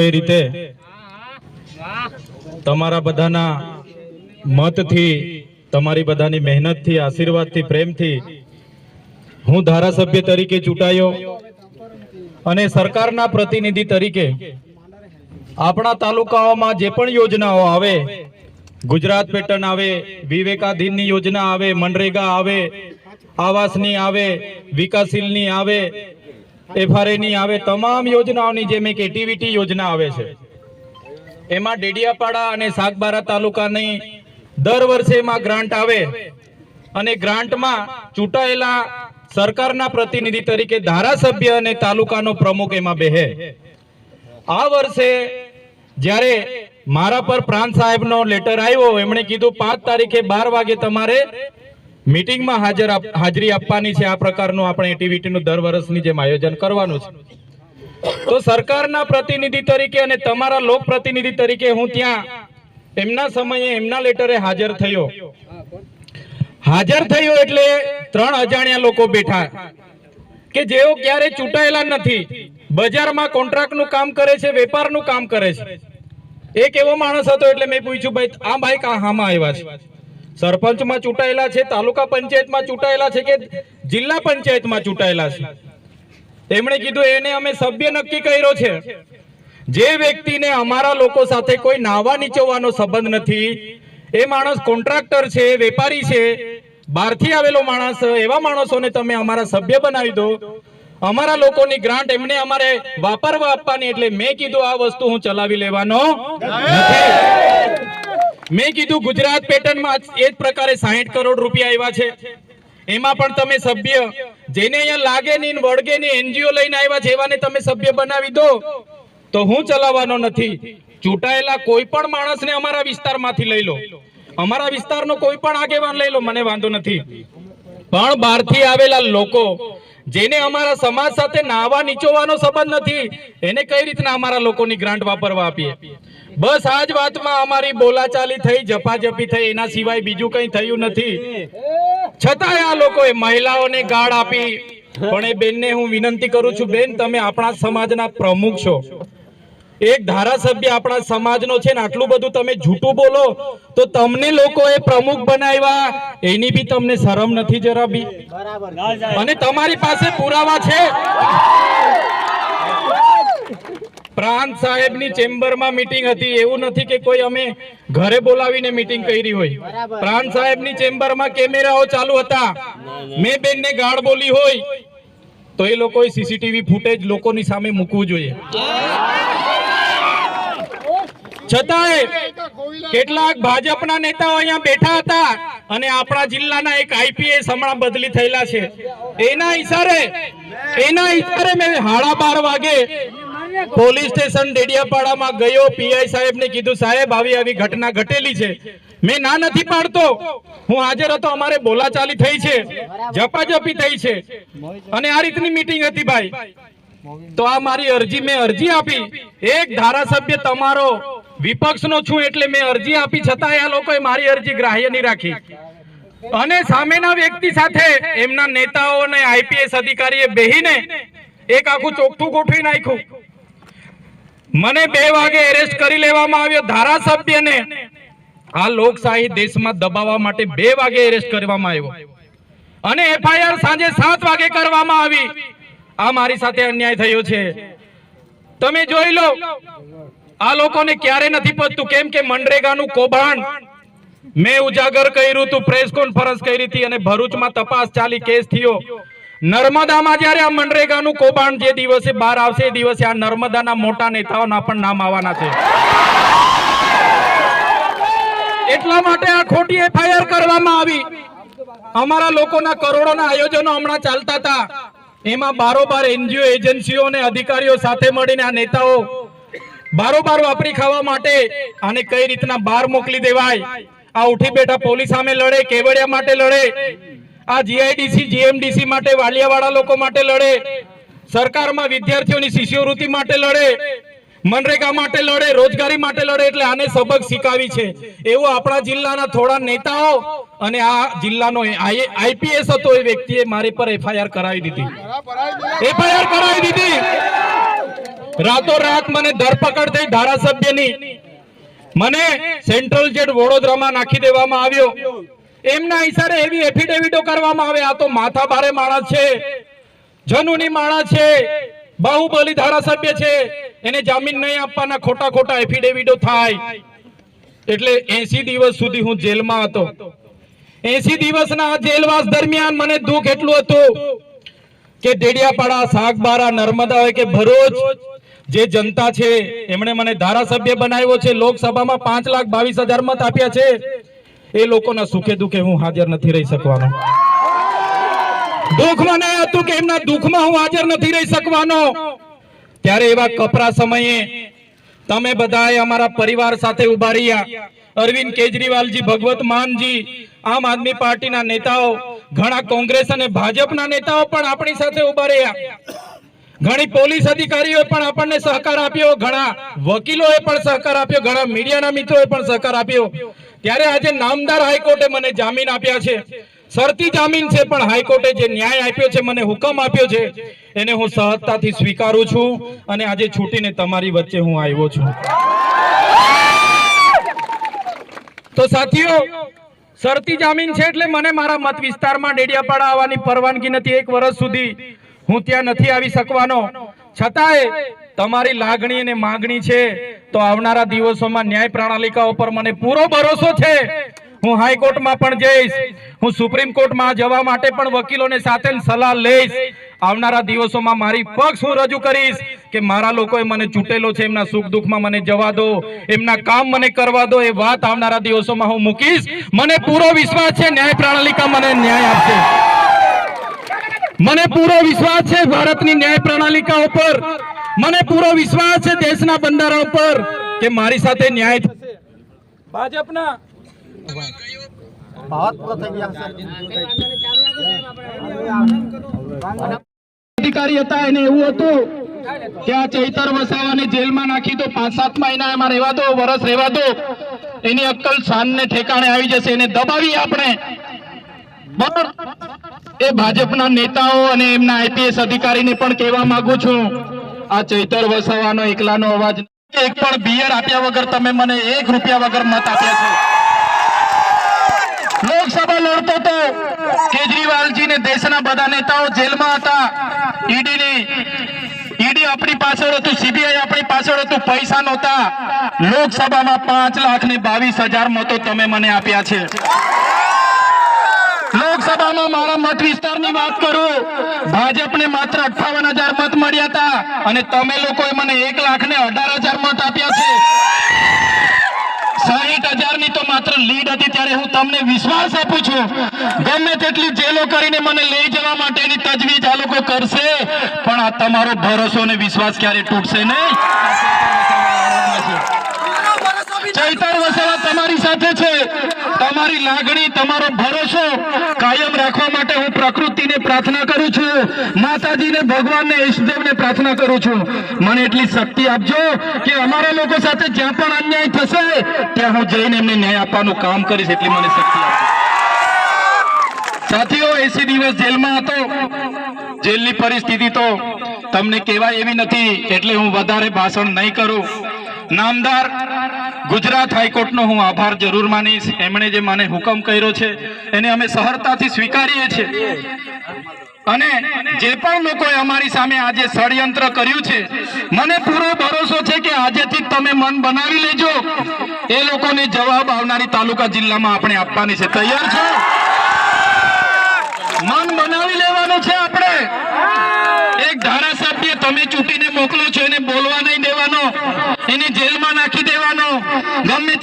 રીતે? તમારા બધાના મતથી, તમારી બધાની મહેનતથી, આશીર્વાદથી, પ્રેમથી હું ધારાસભ્ય તરીકે ચૂંટાયો અને સરકારના પ્રતિનિધિ તરીકે આપણા તાલુકાઓમાં જે પણ યોજનાઓ આવે, ગુજરાત પેટર્ન આવે, વિવેકાધીનની યોજના આવે, મનરેગા આવે, આવાસની આવે, વિકાસશીલની આવે એફઆરએ ની આવે તમામ યોજનાઓની જેમ એક એટીવીટી યોજના આવે છે. એમાં ડેડિયાપાડા અને સાગબારા તાલુકાની દર વર્ષે એમાં ગ્રાન્ટ આવે અને ગ્રાન્ટમાં ચૂંટાયેલા સરકારના પ્રતિનિધિ તરીકે ધારાસભ્ય અને તાલુકાનો પ્રમુખ એમાં બેહે. આ વર્ષે જ્યારે મારા પર પ્રાંત સાહેબનો લેટર આવ્યો, એમણે કીધું, પાંચ તારીખે બાર વાગે તમારે મીટિંગમાં હાજર હાજરી આપવાની છે. આ પ્રકારનું આપણે એક્ટિવિટીનું દર વર્ષની જેમ આયોજન કરવાનું છે. તો સરકારના પ્રતિનિધિ તરીકે અને તમારા લોક પ્રતિનિધિ તરીકે હું ત્યાં એમના સમયે, એમના લેટરે હાજર થયો. હાજર થયો એટલે ત્રણ અજાણ્યા લોકો બેઠા કે જેઓ ક્યારે ચૂંટાયેલા નથી. બજારમાં કોન્ટ્રાક્ટનું કામ કરે છે, વેપારનું કામ કરે છે. એક એવો માણસ હતો એટલે મેં પૂછ્યું, ભાઈ, આ ભાઈ કાં હામાં આવ્યા છે? સરપંચમાં ચૂંટાયેલા છે તાલુકા પંચાયતમાં ચૂંટાયેલા છે કે જિલ્લા પંચાયતમાં ચૂંટાયેલા છે? એમણે કીધું એને અમે સભ્ય નક્કી કર્યો છે. જે વ્યક્તિને અમારા લોકો સાથે કોઈ નાવા નીચોવાનો સંબંધ નથી એ માણસ કોન્ટ્રાક્ટર છે વેપારી છે બહારથી આવેલો માણસ એવા માણસોને તમે અમારા સભ્ય બનાવી દો. અમારા લોકોની ગ્રાન્ટ એમને અમારે વાપરવા આપવાની એટલે મેં કીધું આ વસ્તુ હું ચલાવી લેવાનો નથી. મેં કીધું ગુજરાત પેટર્નમાં એ જ પ્રકારે સાહીઠ કરોડ રૂપિયા આવ્યા છે. એમાં પણ તમે સભ્ય જેને અહીંયા લાગે નહીં વળગે નહીં, એનજીઓ લઈને આવ્યા છે, એવાને તમે સભ્ય બનાવી દો. તો હું ચલાવવાનો નથી. ચૂંટાયેલા કોઈ પણ માણસને અમારા વિસ્તારમાંથી લઈ લો. અમારા વિસ્તારનો કોઈ પણ આગેવાન લઈ લો, મને વાંધો નથી. પણ બહારથી આવેલા લોકો જેને અમારા સમાજ સાથે નાવા નીચોવાનો સંબંધ નથી, એને કઈ રીતના અમારા લોકોની ગ્રાન્ટ વાપરવા આપીએ? બસ આ જ વાતમાં અમારી બોલાચાલી થઈ જપાજપી થઈ એના સિવાય બીજું કંઈ થયું નથી. છતાંય આ લોકોએ મહિલાઓને ગાળ આપી પણ એ બેનને હું વિનંતી કરું છું બેન તમે આપણા સમાજના પ્રમુખ છો. એક ધારાસભ્ય આપણા સમાજનો છે ને આટલું બધું તમે જૂઠું બોલો તો તમને લોકોએ પ્રમુખ બનાવ્યા એની બી તમને શરમ નથી જરા બી. અને તમારી પાસે પુરાવા છે. પ્રાંત સાહેબની ચેમ્બરમાં મીટિંગ હતી. એવું નથી કે કોઈ અમે ઘરે બોલાવીને મીટિંગ કરી હોય. પ્રાંત સાહેબની ચેમ્બરમાં કેમેરાઓ ચાલુ હતા. મેં બેનને ગાળ બોલી હોય. તો એ લોકોએ સીસીટીવી ફૂટેજ લોકોની સામે મૂકવું જોઈએ. છતાંય કેટલાક ભાજપના નેતાઓ અહીંયા બેઠા હતા અને આપણા જિલ્લાના એક આઈપીએસ હમણાં બદલી થયેલા છે. એના ઈશારે એના ઈશારે મેં હાડા બાર વાગે પોલીસ સ્ટેશન ડેડિયાપાડામાં ગયો, પીઆઈ સાહેબને કીધું, સાહેબ, આવી આવી ઘટના ઘટેલી છે. મેં ના નથી પાડતો. હું હાજર હતો, અમારે બોલાચાલી થઈ છે. ઝપાઝપી થઈ છે. અને આ રીતની મીટિંગ હતી ભાઈ. તો આ મારી અરજી મેં અરજી આપી. એક ધારાસભ્ય તમારો વિપક્ષનો છું એટલે મેં અરજી આપી છતાં આ લોકોએ મારી અરજી ગ્રાહ્ય નહીં રાખી. અને સામેના વ્યક્તિ સાથે એમના નેતાઓ અને આઈપીએસ અધિકારીએ બેહીને એક આખું ચોખ્ઠું ગોઠવી નાખ્યું. મને બે વાગે એરેસ્ટ કરી લેવામાં આવ્યો ધારાસભ્યને. આ લોકશાહી દેશમાં દબાવવા માટે બે વાગે એરેસ્ટ કરવામાં આવ્યો. અને એફઆઈઆર સાંજે સાત વાગે કરવામાં આવી. આ મારી સાથે અન્યાય થયો છે. તમે જોઈ લો. આ લોકોને ક્યારે નથી પહોંચતું કેમ કે મનરેગાનું કૌભાંડ મેં ઉજાગર કર્યું હતું પ્રેસ કોન્ફરન્સ કરી હતી અને ભરૂચમાં તપાસ ચાલી કેસ થયો. નર્મદામાં જ્યારે આ મનરેગાનું કૌભાંડ જે દિવસે બહાર આવશે એ દિવસે આ નર્મદાના મોટા નેતાઓના પણ નામ આવવાના છે. એટલા માટે આ ખોટી એફઆઈઆર કરવામાં આવી. અમારા લોકોના કરોડોના આયોજનો હમણાં ચાલતા હતા. એમાં બારોબાર એનજીઓ એજન્સીઓ અને અધિકારીઓ સાથે મળીને આ નેતાઓ બારોબાર વાપરી ખાવા માટે આને કઈ રીતના બહાર મોકલી દેવાય? આ ઉઠી બેઠા પોલીસ સામે લડે, કેવડિયા માટે લડે? આ જીઆઈડીસી જીએમડીસી માટે વાલિયાવાળા લોકો માટે લડે. સરકારમાં વિદ્યાર્થીઓની શિષ્યવૃત્તિ માટે લડે. મનરેગા માટે લડે, રોજગારી માટે લડે, એટલે આને સબક શીખાવી છે. એવો આપણા જિલ્લાના થોડા નેતાઓ અને આ જિલ્લાનો આઈપીએસ હતો એ વ્યક્તિએ મારી પર એફઆઈઆર કરાવી દીધી. એફઆઈઆર કરાવી દીધી. રાતોરાત મને ધરપકડ થઈ ધારાસભ્યની. મને સેન્ટ્રલ જેટ વડોદરામાં નાખી દેવામાં આવ્યો. એમના ઈશારે એવી એફિડેવિટો કરવામાં આવે. આ તો માથા ભારે માણસ છે. જનુની માણસ છે. બાહુબલી ધારાસભ્ય છે. એને જામીન નહીં આપવાના ખોટા ખોટા એફિડેવિટો થાય. એટલે એસી દિવસ સુધી હું જેલમાં હતો. એસી દિવસના જેલવાસ દરમિયાન મને દુઃખ એટલું હતું કે ડેડિયાપાડા, સાગબારા, નર્મદા હોય કે ભરૂચ, જે જનતા છે, એમણે મને ધારાસભ્ય બનાવ્યો છે. લોકસભામાં પાંચ લાખ બાવીસ હજાર મત આપ્યા છે. એ લોકોના સુખે દુઃખે હું હાજર નથી રહી શકવાનો. દુઃખમાં નહીં હતું કે એમના દુઃખમાં હું હાજર નથી રહી શકવાનો. ત્યારે એવા કપરા સમયે તમે બધાએ અમારા પરિવાર સાથે ઊભા રહ્યા. અરવિંદ કેજરીવાલજી, ભગવત માનજી, આમ આદમી પાર્ટીના નેતાઓ, ઘણા કોંગ્રેસ અને ભાજપના નેતાઓ પણ આપણી સાથે ઊભા રહ્યા. ઘણી પોલીસ અધિકારીઓએ પણ આપણને સહકાર આપ્યો, ઘણા વકીલોએ પણ સહકાર આપ્યો, ઘણા મીડિયાના મિત્રોએ પણ સહકાર આપ્યો. ત્યારે આજે નામદાર હાઈકોર્ટે મને જામીન આપ્યા છે. શરતી જામીન છે, પણ હાઈકોર્ટે જે ન્યાય આપ્યો છે, મને હુકમ આપ્યો છે, એને હું સહજતાથી સ્વીકારું છું અને આજે છૂટીને તમારી વચ્ચે હું આવ્યો છું. તો સાથીઓ, શરતી જામીન છે એટલે મને મારા મત વિસ્તારમાં ડેડિયાપાડા આવવાની પરવાનગી નથી એક વર્ષ સુધી. હું ત્યાં નથી આવી શકવાનો. છતાંય તમારી લાગણી અને માંગણી છે તો આવનારા દિવસોમાં ન્યાય પ્રણાલિકા ઉપર મને પૂરો ભરોસો છે. હું હાઈકોર્ટમાં પણ જઈશ. હું સુપ્રીમ કોર્ટમાં જવા માટે પણ વકીલોને સાથે સલાહ લઈશ. આવનારા દિવસોમાં મારી પક્ષ હું રજૂ કરીશ કે મારા લોકોએ મને ચૂંટેલો છે, એમના સુખ દુઃખમાં મને જવા દો, એમના કામ મને કરવા દો, એ વાત આવનારા દિવસોમાં હું મૂકીશ. મને પૂરો વિશ્વાસ છે, ન્યાય પ્રણાલિકા મને ન્યાય આપશે. મને પૂરો વિશ્વાસ છે, ભારતની ન્યાય પ્રણાલિકા ઉપર. મને પૂરો વિશ્વાસ છે દેશના બંધારણ ઉપર કે મારી સાથે ન્યાય થશે. ભાજપના. અધિકારી હતા એને એવું હતું કે આ ચૈતર વસાવાને જેલમાં નાખી દો પાંચ સાત મહિના એમાં રહેવા દો વરસ રહેવા દો. એની અક્કલ શાનને ઠેકાણે આવી જશે એને દબાવી આપણે. બરાબર એ ભાજપના નેતાઓ અને એમના આઈપીએસ અધિકારીને પણ કહેવા માંગુ છું આ ચૈતર વસાવાનો એકલાનો અવાજ એક પણ બિયર આપ્યા વગર તમે મને એક રૂપિયા વગર મત આપ્યા છે. લોકસભા લડતો તો કેજરીવાલજી ને દેશના બધા નેતાઓ જેલમાં હતા. ઈડી ની ઈડી આપણી પાછળ હતું, સીબીઆઈ આપણી પાછળ હતું, પૈસા નહોતા. લોકસભામાં પાંચ લાખ ને બાવીસ હજાર મતો તમે મને આપ્યા છે. લોકસભામાં મારા મત વિસ્તારની વાત કરું ભાજપને માત્ર અઠાવન હજાર મત મળ્યા હતા અને તમે લોકોએ મને એક લાખ ને અઢાર હજાર મત આપ્યા છે. સાહીઠ હજારની તો માત્ર લીડ હતી ત્યારે હું તમને વિશ્વાસ આપું છું. ગમે તેટલી જેલો કરીને મને લઈ જવા માટેની તજવીજ આ લોકો કરશે પણ આ તમારો ભરોસો અને વિશ્વાસ ક્યારે તૂટશે નહીં? ચૈતર તમારી સાથે છે. તમારી લાગણી, તમારો ભરોસો કાયમ રાખવા માટે હું પ્રકૃતિને પ્રાર્થના કરું છું. માતાજીને, ભગવાનને, ઈષ્ટદેવને પ્રાર્થના કરું છું. મને એટલી શક્તિ આપજો કે અમારા લોકો સાથે જ્યાં પણ અન્યાય થશે, ત્યાં હું જઈને એમને ન્યાય આપવાનું કામ કરીશ એટલી મને શક્તિ સાથીઓ, એસી દિવસ જેલમાં હતો. જેલની પરિસ્થિતિ તો તમને કહેવાય એવી નથી. એટલે હું વધારે ભાષણ નહીં કરું. નામદાર ગુજરાત હાઈકોર્ટનો હું આભાર જરૂર માનીશ. એમણે જે મને હુકમ કર્યો છે, એને અમે સહરતાથી સ્વીકારીએ છીએ. અને જે પણ લોકોએ અમારી સામે આજે ષડયંત્ર કર્યું છે, મને પૂરો ભરોસો છે કે આજેથી તમે મન બનાવી લેજો. એ લોકોને જવાબ આવનારી તાલુકા જિલ્લામાં આપણે આપવાની છે. તૈયાર છો? મન બનાવી લેવાનું છે આપણે. એક ધારાસભ્ય તમે ચૂંટીને મોકલો છો, એને બોલવા નહીં દેવાનો. એને જેલમાં નાખી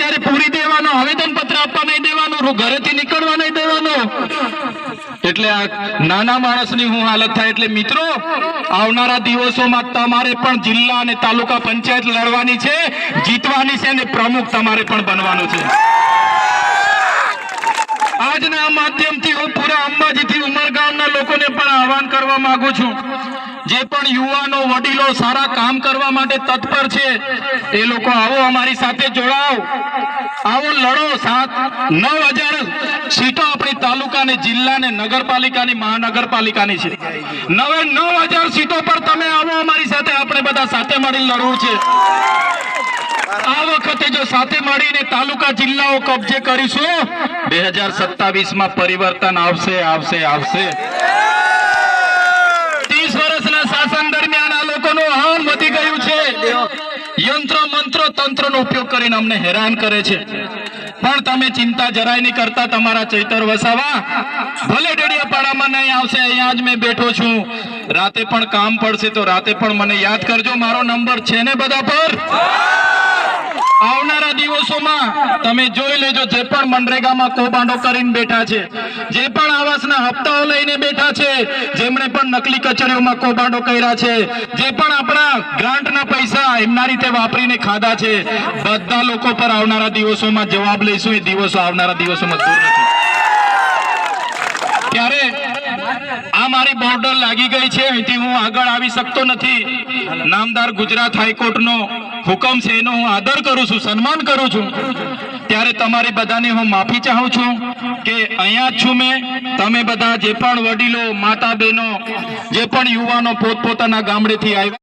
ત્યારે પૂરી દેવાનો આવેદન પત્ર આપવા નહીં દેવાનું ઘરેથી નીકળવા નહીં દેવાનો. એટલે આ નાના માણસની હું હાલત થાય એટલે મિત્રો, આવનારા દિવસોમાં તમારે પણ જિલ્લા અને તાલુકા પંચાયત લડવાની છે, જીતવાની છે અને પ્રમુખ તમારે પણ બનવાનું છે. આજના માધ્યમથી હું પૂરા અંબાજીથી ઉમરગામના લોકોને પણ આહવાન કરવા માંગુ છું. જે પણ યુવાનો, વડીલો સારા કામ કરવા માટે તત્પર છે, એ લોકો આવો અમારી સાથે જોડાઓ. આવો લડો સાત, નવ હજાર સીટો આપણી તાલુકા ને જિલ્લા ને નગરપાલિકાની મહાનગરપાલિકાની છે. નવે, નવ હજાર સીટો પર તમે આવો અમારી સાથે, આપણે બધા સાથે મળી લડવું છે. આ વખતે જો સાથે મળીને તાલુકા જિલ્લાઓ કબજે કરીશું, બે હજાર સત્તાવીસમાં પરિવર્તન આવશે આવશે આવશે ત્રીસ વર્ષના શાસન દરમિયાન આ લોકોનું અહમ વધી ગયું છે યંત્ર મંત્ર તંત્રનો ઉપયોગ કરીને અમને હેરાન કરે છે. પણ તમે ચિંતા જરાય નહીં કરતા, તમારા ચૈતર વસાવા. ભલે ડેડિયાપાડામાં નહીં આવશે, અહીંયા જ મેં બેઠો છું. રાતે પણ કામ પડશે તો રાતે પણ મને યાદ કરજો. મારો નંબર છે ને બધા પર? આવનારા દિવસોમાં તમે જોઈ લેજો, જે પણ મનરેગામાં કોબાંડો કરીને બેઠા છે, જે પણ આવાસના હપ્તાઓ લઈને બેઠા છે, જેમણે પણ નકલી કચેરીઓમાં કોબાંડો કર્યા છે, જે પણ આપણા ગ્રાન્ટના પૈસા એમના રીતે વાપરીને ખાધા છે, બધા લોકો પર આવનારા દિવસોમાં જવાબ લઈશું, એ દિવસો આવનારા દિવસોમાં ત્યારે આ મારી બોર્ડર લાગી ગઈ છે. અહીંથી હું આગળ આવી શકતો નથી. નામદાર ગુજરાત હાઈકોર્ટનો હુકમ છે, એનો હું આદર કરું છું, સન્માન કરું છું. ત્યારે તમારી બધાને હું માફી ચાહું છું કે અહીંયા જ છું મેં. તમે બધા જે પણ વડીલો માતા બહેનો જે પણ યુવાનો પોતપોતાના ગામડેથી આવ્યા